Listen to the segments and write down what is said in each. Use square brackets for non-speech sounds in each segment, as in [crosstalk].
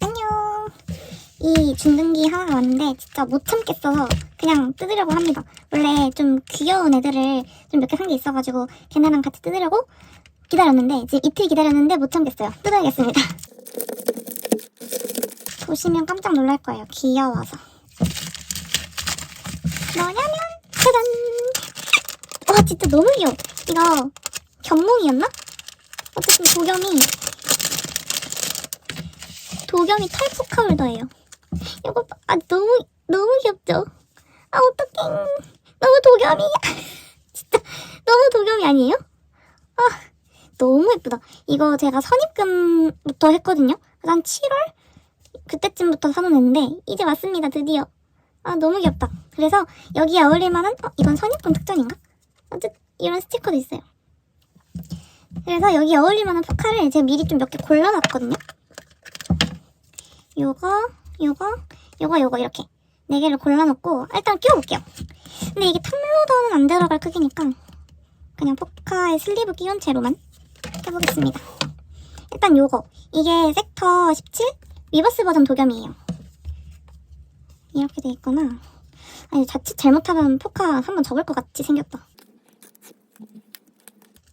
안녕. 이 중등기 하나가 왔는데 진짜 못 참겠어서 그냥 뜯으려고 합니다. 원래 좀 귀여운 애들을 좀 몇 개 산 게 있어가지고 걔네랑 같이 뜯으려고 기다렸는데 지금 이틀 기다렸는데 못 참겠어요. 뜯어야겠습니다. [laughs] 보시면 깜짝 놀랄 거예요. 귀여워서. 뭐냐면 짜잔. 와 진짜 너무 귀여워. 이거 견몽이었나? 어쨌든 도겸이 도겸이 털포카 홀더예요. 이거 봐. 아 너무 너무 귀엽죠? 아 어떡해. 너무 도겸이. [laughs] 진짜 너무 도겸이 아니에요? 아 너무 예쁘다. 이거 제가 선입금부터 했거든요. 한 7월 그때쯤부터 사놓았는데 이제 왔습니다 드디어. 아 너무 귀엽다. 그래서 여기에 어울릴 만한 어 이건 선입금 특전인가? 어쨌든 이런 스티커도 있어요. 그래서 여기 어울릴 만한 포카를 제가 미리 좀 몇 개 골라놨거든요. 요거, 요거, 요거, 요거 이렇게 네 개를 골라놓고 일단 끼워볼게요. 근데 이게 탑로더는 안 들어갈 크기니까 그냥 포카에 슬리브 끼운 채로만 해보겠습니다. 일단 요거 이게 섹터 17 위버스 버전 도겸이에요. 이렇게 돼 있구나. 아니 자칫 잘못하면 포카 한번 접을 것 같이 생겼다.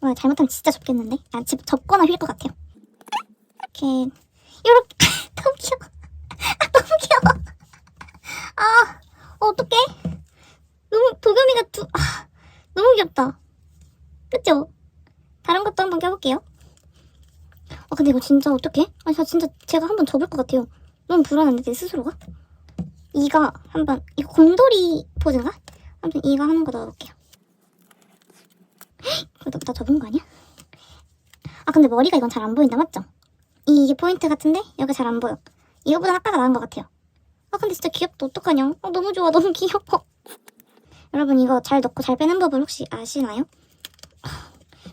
와 잘못하면 진짜 접겠는데? 아 집 접거나 휠 것 같아요. 이렇게 이렇게 [laughs] 너무 귀여워. 아, 너무 귀여워. 아 어떡해? 너무 도겸이가 두 아, 너무 귀엽다. 그쵸? 다른 것도 한번 껴볼게요. 아 근데 이거 진짜 어떡해? 저 진짜 제가 한번 접을 것 같아요. 너무 불안한데 내 스스로가? 이가 한번 이거 곰돌이 포즈인가? 아무튼 이거 하는 거 넣어볼게요. 그래도 나 접은 거 아니야? 아 근데 머리가 이건 잘 안 보인다 맞죠? 이- 이게 포인트 같은데 여기 잘 안 보여. 이거보다 아까가 나은 것 같아요. 아 근데 진짜 귀엽다 어떡하냐? 아 너무 좋아 너무 [laughs] 귀여워. 여러분 이거 잘 넣고 잘 빼는 법을 혹시 아시나요?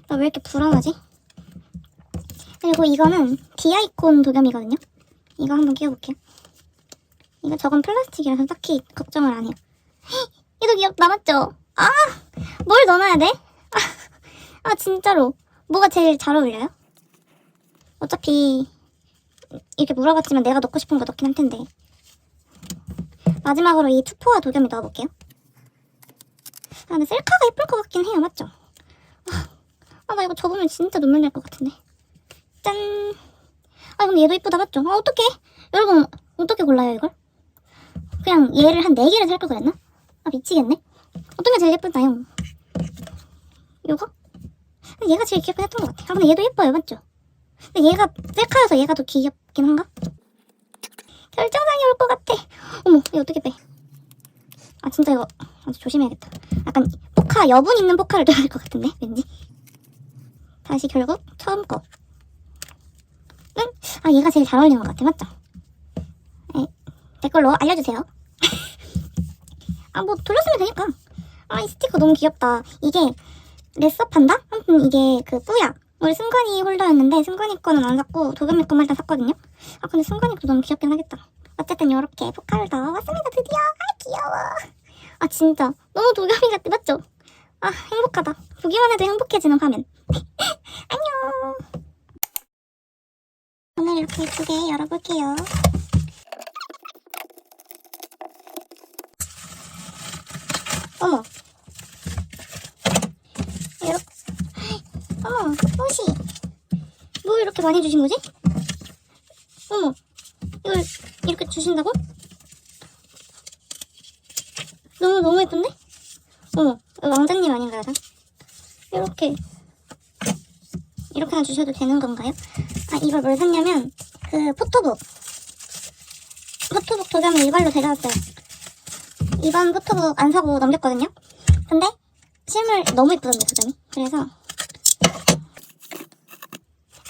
나 왜 이렇게 불안하지? 그리고 이거는 디아이콘 도겸이거든요. 이거 한번 끼워볼게요. 이거 저건 플라스틱이라서 딱히 걱정을 안 해요. [gasps] 헉, 얘도 귀엽다 맞죠? 아! 뭘 넣어놔야 돼? 아, 아 진짜로 뭐가 제일 잘 어울려요? 어차피 이렇게 물어봤지만 내가 넣고 싶은 거 넣긴 할 텐데 마지막으로 이 투포와 도겸이 넣어볼게요. 아 근데 셀카가 예쁠 것 같긴 해요 맞죠? 아 나 이거 접으면 진짜 눈물 날 것 같은데 짠! 아 근데 얘도 이쁘다 맞죠? 아 어떡해 여러분 어떻게 골라요 이걸? 그냥 얘를 한 4개를 살 걸 그랬나? 아 미치겠네 어떤 게 제일 예쁘나요? 요거? 얘가 제일 귀엽긴 했던 것 같아 아 근데 얘도 예뻐요 맞죠? 근데 얘가 셀카여서 얘가 더 귀엽긴 한가? 결정장애 올 것 같아 어머 이거 어떻게 빼? 아 진짜 이거 아주 조심해야겠다 약간 포카 여분 있는 포카를 들어야 될것 같은데 왠지 다시 결국 처음 거 응? 아 얘가 제일 잘 어울리는 것 같아 맞죠? 네, 댓글로 알려주세요 [laughs] 아 뭐 돌렸으면 되니까 아 이 스티커 너무 귀엽다 이게 레서판다? 아무튼 이게 그 뿌야 우리 승관이 홀더였는데 승관이 거는 안 샀고 도겸이 거만 일단 샀거든요. 아 근데 승관이 거 너무 귀엽긴 하겠다. 어쨌든 이렇게 포카를 더 왔습니다. 드디어! 아 귀여워! 아 진짜. 너무 도겸이 같아. 맞죠? 아 행복하다. 보기만 해도 행복해지는 화면. [laughs] 안녕! 오늘 이렇게 예쁘게 열어볼게요. 어머 이렇게 어머 옷이 뭐 이렇게 많이 주신 거지? 어머 이걸 이렇게 주신다고? 너무 너무 예쁜데? 어머 왕자님 아닌가요? 다? 이렇게 이렇게나 주셔도 되는 건가요? 아 이걸 뭘 샀냐면 그 포토북 포토북 도겸을 이발로 데려왔어요 이번 포토북 안 사고 넘겼거든요 근데 실물 너무 예쁘던데 도겸이 그래서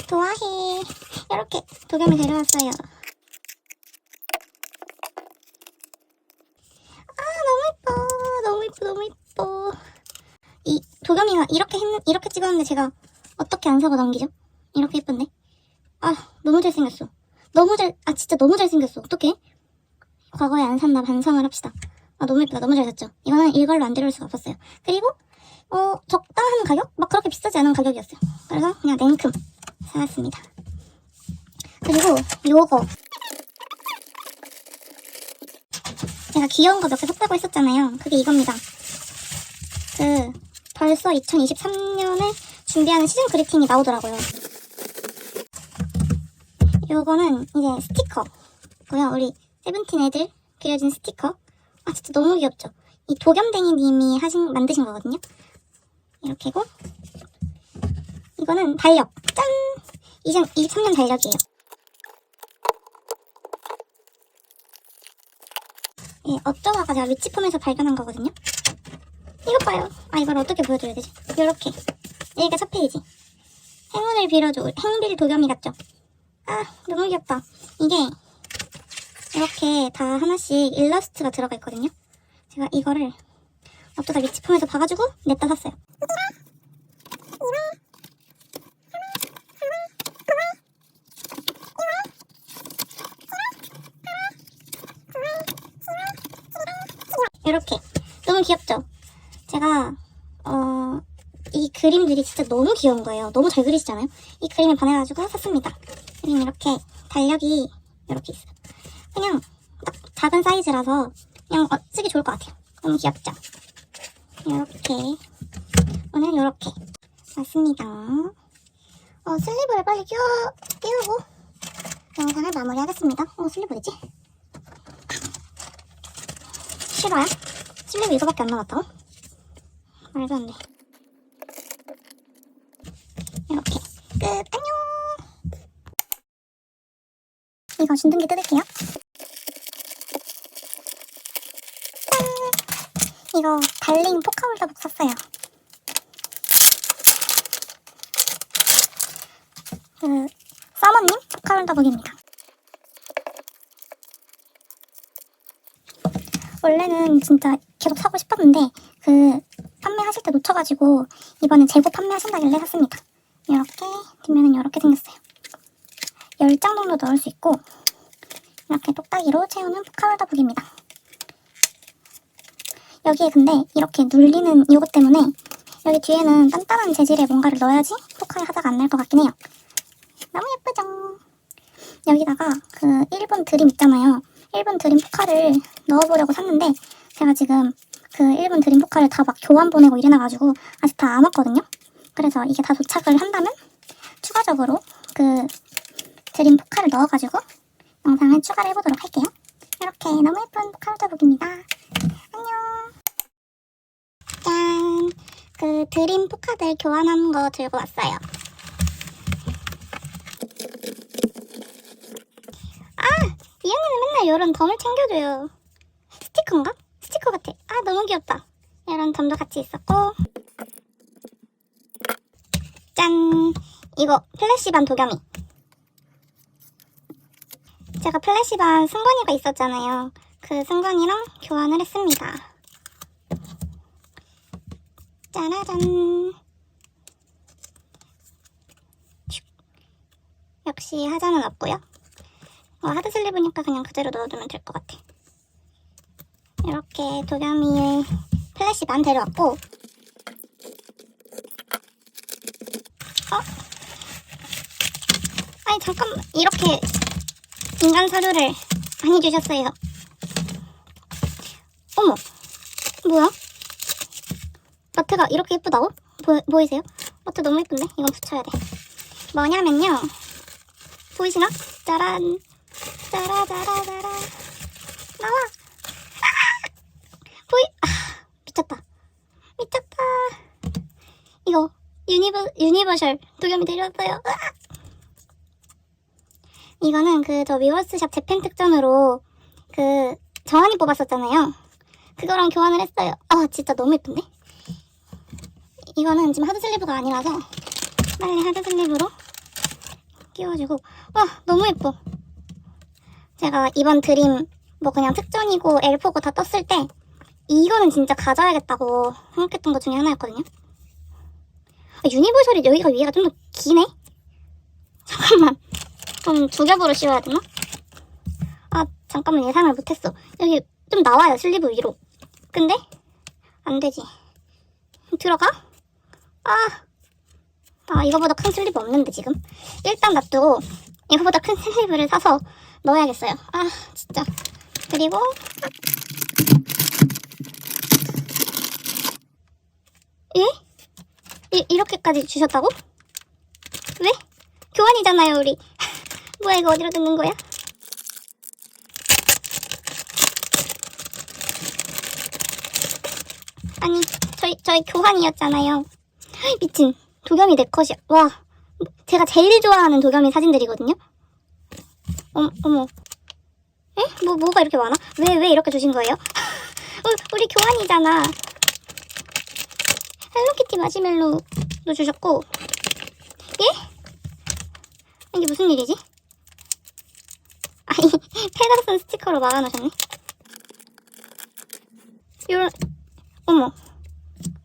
좋아해. 이렇게 도겸이 데려왔어요. 아 너무 예뻐. 너무 예뻐 너무 예뻐. 이 도겸이가 이렇게 했는 이렇게 찍었는데 제가 어떻게 안 사고 넘기죠? 이렇게 예쁜데? 아 너무 잘생겼어. 너무 잘 아 진짜 너무 잘생겼어. 어떡해? 과거에 안 샀나 반성을 합시다. 아 너무 예쁘다. 너무 잘 샀죠? 이거는 이걸로 안 들을 수가 없었어요. 그리고 어, 적당한 가격? 막 그렇게 비싸지 않은 가격이었어요. 그래서 그냥 냉큼 사왔습니다. 그리고 요거. 제가 귀여운 거 몇 개 샀다고 했었잖아요. 그게 이겁니다. 그, 벌써 2023년에 준비하는 시즌 그리팅이 나오더라고요. 요거는 이제 스티커고요. 우리 세븐틴 애들 그려진 스티커. 아, 진짜 너무 귀엽죠? 이 도겸댕이님이 하신, 만드신 거거든요. 이렇게고, 이거는 달력. 짠! 2023년 달력이에요. 예, 어쩌다가 제가 위치폼에서 발견한 거거든요. 이것 봐요. 아, 이걸 어떻게 보여줘야 되지? 요렇게. 여기가 첫 페이지. 행운을 빌어줘. 행빌 도겸이 같죠? 아, 너무 귀엽다. 이게, 이렇게 다 하나씩 일러스트가 들어가 있거든요. 제가 이거를 어쩌다 위치폼에서 봐가지고 냈다 샀어요. 이렇게 너무 귀엽죠? 제가 어, 이 그림들이 진짜 너무 귀여운 거예요. 너무 잘 그리시잖아요. 이 그림에 반해가지고 샀습니다. 그림 이렇게 달력이 이렇게 있어요. 그냥 딱 작은 사이즈라서 그냥 어, 쓰기 좋을 것 같아요. 너무 귀엽죠? 이렇게 오늘 이렇게 맞습니다. 어, 슬리브를 빨리 끼우고 영상을 마무리하겠습니다. 어, 슬리브 어디지? 싫어요? 슬리브 이거밖에 안 남았다고? 말도 안 돼. 이렇게 끝 안녕. 이거 준등기 뜯을게요. 짠! 이거 달링 포카홀더북 샀어요. 그 서머님 포카홀더북입니다. 원래는 진짜 계속 사고 싶었는데 그 판매하실 때 놓쳐가지고 이번에 재고 판매하신다길래 샀습니다. 이렇게 뒷면은 이렇게 생겼어요. 10장 정도 넣을 수 있고 이렇게 똑딱이로 채우는 포카홀더북입니다. 여기에 근데 이렇게 눌리는 이것 때문에 여기 뒤에는 단단한 재질의 뭔가를 넣어야지 포카에 하자가 안 날 것 같긴 해요. 너무 예쁘죠? 여기다가 그 일본 드림 있잖아요. 일본 드림 포카를 넣어보려고 샀는데 제가 지금 그 일본 드림 포카를 다 막 교환 보내고 이래놔가지고 아직 다 안 왔거든요. 그래서 이게 다 도착을 한다면 추가적으로 그 드림 포카를 넣어가지고 영상을 추가를 해보도록 할게요. 이렇게 너무 예쁜 포카홀더북입니다. 안녕. 짠. 그 드림 포카들 교환한 거 들고 왔어요. 아, 이 언니는 맨날 이런 덤을 챙겨줘요. 스티커인가? 스티커 같아. 아, 너무 귀엽다. 이런 덤도 같이 있었고. 짠! 이거 플래시반 도겸이. 제가 플래시반 승관이가 있었잖아요. 그 승관이랑 교환을 했습니다. 짜라잔. 슉. 역시 하자는 없고요. 어, 하드슬립이니까 그냥 그대로 넣어두면 될 것 같아. 이렇게 도겸이의 플래시 반 데려왔고 어? 아니 잠깐만 이렇게 인간 서류를 많이 주셨어요. 어머 뭐야? 마트가 이렇게 예쁘다고? 보, 보이세요? 마트 너무 예쁜데? 이건 붙여야 돼. 뭐냐면요. 보이시나? 짜란 짜라짜라짜라. 나와. 아! 보이. 아, 미쳤다. 미쳤다. 이거 유니버 유니버셜 도겸이 데려왔어요. 으악! 이거는 그 저 위버스샵 재팬 특전으로 그 정한이 뽑았었잖아요. 그거랑 교환을 했어요. 아 진짜 너무 예쁜데? 이거는 지금 하드 슬리브가 아니라서 빨리 하드 슬리브로 끼워주고. 와 너무 예뻐 제가 이번 드림 뭐 그냥 특전이고 엘포고 다 떴을 때 이거는 진짜 가져야겠다고 생각했던 것 중에 하나였거든요. 아, 유니버셜이 여기가 위에가 좀 더 기네? 잠깐만. 좀 두 겹으로 씌워야 되나? 아, 잠깐만 예상을 못했어. 여기 좀 나와요, 슬리브 위로. 근데 안 되지. 들어가? 아, 아 이거보다 큰 슬리브 없는데 지금. 일단 놔두고 이거보다 큰 [laughs] 슬리브를 사서 넣어야겠어요. 아 진짜. 그리고 예? 이, 이렇게까지 주셨다고? 왜? 교환이잖아요 우리. [laughs] 뭐야 이거 어디로 듣는 거야? 아니 저희 저희 교환이었잖아요. 헉, 미친 도겸이 내 컷이야. 와 제가 제일 좋아하는 도겸이 사진들이거든요. 어머 어머. 에? 뭐 뭐가 이렇게 많아? 왜 왜 이렇게 주신 거예요? [laughs] 어, 우리 교환이잖아. 헬로키티 마시멜로도 주셨고 예? 이게 무슨 일이지? 아니 [laughs] 페더슨 스티커로 막아놓으셨네. 요런 어머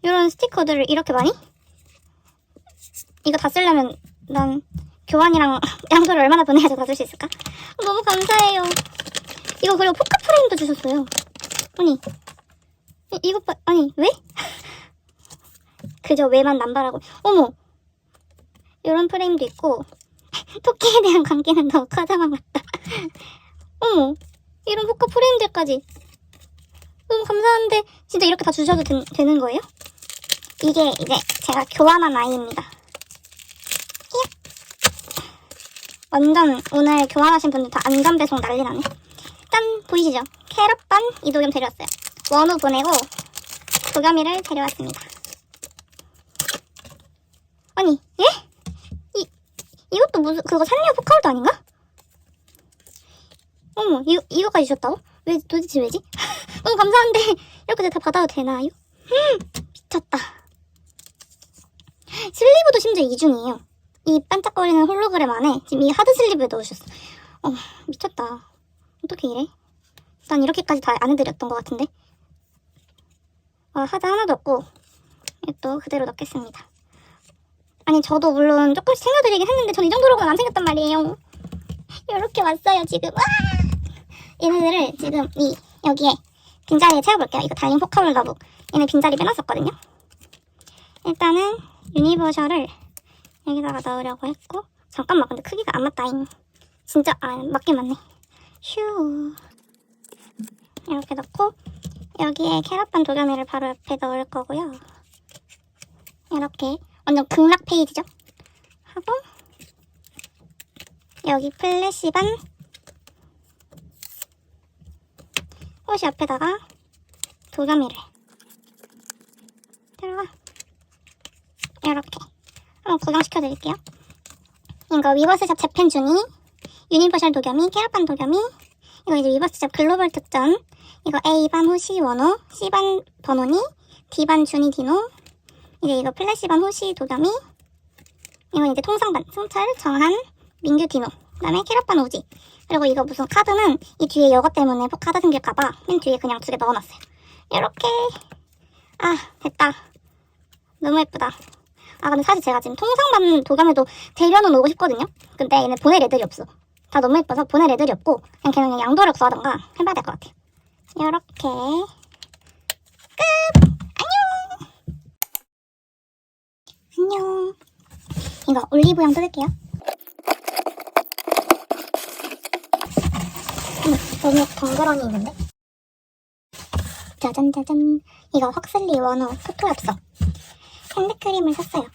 요런 스티커들을 이렇게 많이? 이거 다 쓰려면 난 교환이랑 양도를 얼마나 보내야지 다쓸수 있을까? 너무 감사해요. 이거 그리고 포카 프레임도 주셨어요. 아니 이, 이것 봐 아니 왜? [laughs] 그저 왜만 남발하고 어머 이런 프레임도 있고 [laughs] 토끼에 대한 관계는 더 커져만 같다. [laughs] 어머 이런 포카 프레임들까지 너무 감사한데 진짜 이렇게 다 주셔도 된- 되는 거예요? 이게 이제 제가 교환한 아이입니다. 히야. 완전 오늘 교환하신 분들 다 안전 배송 난리 나네. 짠 보이시죠? 캐럿반 이도겸 데려왔어요. 원우 보내고 도겸이를 데려왔습니다. 아니 예? 이 이것도 무슨 그거 산리오 포카울도 아닌가? 어머 이 이거까지 주셨다고? 왜 도대체 왜지? [laughs] 너무 감사한데 [laughs] 이렇게 다 받아도 되나요? 음, 미쳤다. 슬리브도 심지어 이중이에요. 이 반짝거리는 홀로그램 안에 지금 이 하드 슬리브에 넣으셨어. 어, 미쳤다. 어떻게 이래? 난 이렇게까지 다 안 해드렸던 것 같은데. 아, 하드 하나도 없고 또 그대로 넣겠습니다. 아니 저도 물론 조금씩 챙겨드리긴 했는데 전 이 정도로는 안 챙겼단 말이에요. 이렇게 왔어요 지금. 와! 얘네들을 지금 이 여기에 빈자리에 채워볼게요. 이거 달린 포카울 러브. 얘네 빈자리 빼놨었거든요. 일단은 유니버셜을 여기다가 넣으려고 했고 잠깐만 근데 크기가 안 맞다잉. 진짜 아 맞긴 맞네. 휴 이렇게 넣고 여기에 캐럿반 도겸이를 바로 옆에 넣을 거고요. 이렇게 완전 극락 페이지죠. 하고 여기 플래시반 옷이 옆에다가 도겸이를 들어가 이렇게 한번 구경시켜드릴게요. 이거 위버스샵 재팬준이 유니버셜 도겸이 캐럿반 도겸이 이거 이제 위버스샵 글로벌 특전 이거 A반 호시 원호 C반 번호니 D반 준이 디노 이제 이거 플래시반 호시 도겸이 이건 이제 통상반 송철 정한 민규 디노 그 다음에 캐럿반 오지. 그리고 이거 무슨 카드는 이 뒤에 이거 때문에 카드 생길까봐 맨 뒤에 그냥 두 개 넣어놨어요. 이렇게. 아 됐다. 너무 예쁘다 아 근데 사실 제가 지금 통상반 도겸에도 대련은 오고 싶거든요. 근데 얘네 보낼 애들이 없어. 다 너무 예뻐서 보낼 애들이 없고 그냥 그냥 양도를 구하던가 해봐야 될 것 같아요. 이렇게. 끝! 안녕! 안녕! 이거 올리브영 뜯을게요. 음, 너무 덩그러니 있는데? 짜잔 짜잔. 이거 확슬리 원호 토토 엽서 핸드크림을 샀어요.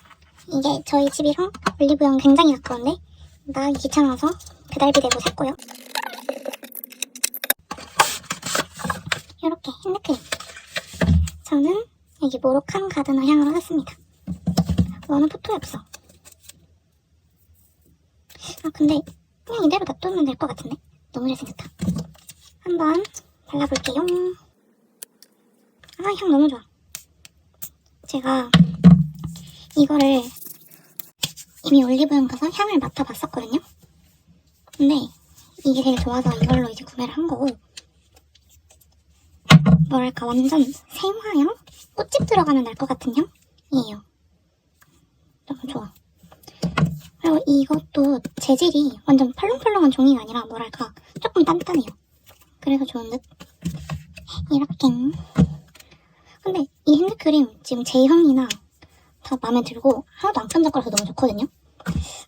이게 저희 집이랑 올리브영 굉장히 가까운데? 나가기 귀찮아서 배달비 내고 샀고요. 이렇게 핸드크림. 저는 여기 모로칸 가드너 향으로 샀습니다. 원호 토토엽서 아 근데 그냥 이대로 놔두면 될 것 같은데? 너무 잘생겼다. 한번 발라볼게요. 아 향 너무 좋아. 제가 이거를 이미 올리브영 가서 향을 맡아봤었거든요 근데 이게 되게 좋아서 이걸로 이제 구매를 한 거고 뭐랄까 완전 생화향? 꽃집 들어가면 날 것 같은 향이에요 너무 좋아 그리고 이것도 재질이 완전 펄렁펄렁한 종이가 아니라 뭐랄까 조금 단단해요. 그래서 좋은 듯. 이렇게. 근데 이 핸드크림 지금 제형이나 다 마음에 들고 하나도 안 끈적거려서 너무 좋거든요.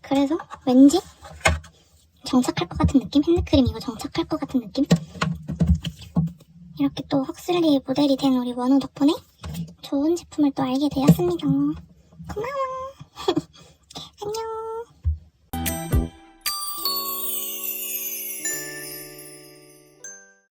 그래서 왠지 정착할 것 같은 느낌? 핸드크림 이거 정착할 것 같은 느낌? 이렇게 또 헉슬리 모델이 된 우리 원우 덕분에 좋은 제품을 또 알게 되었습니다. 고마워.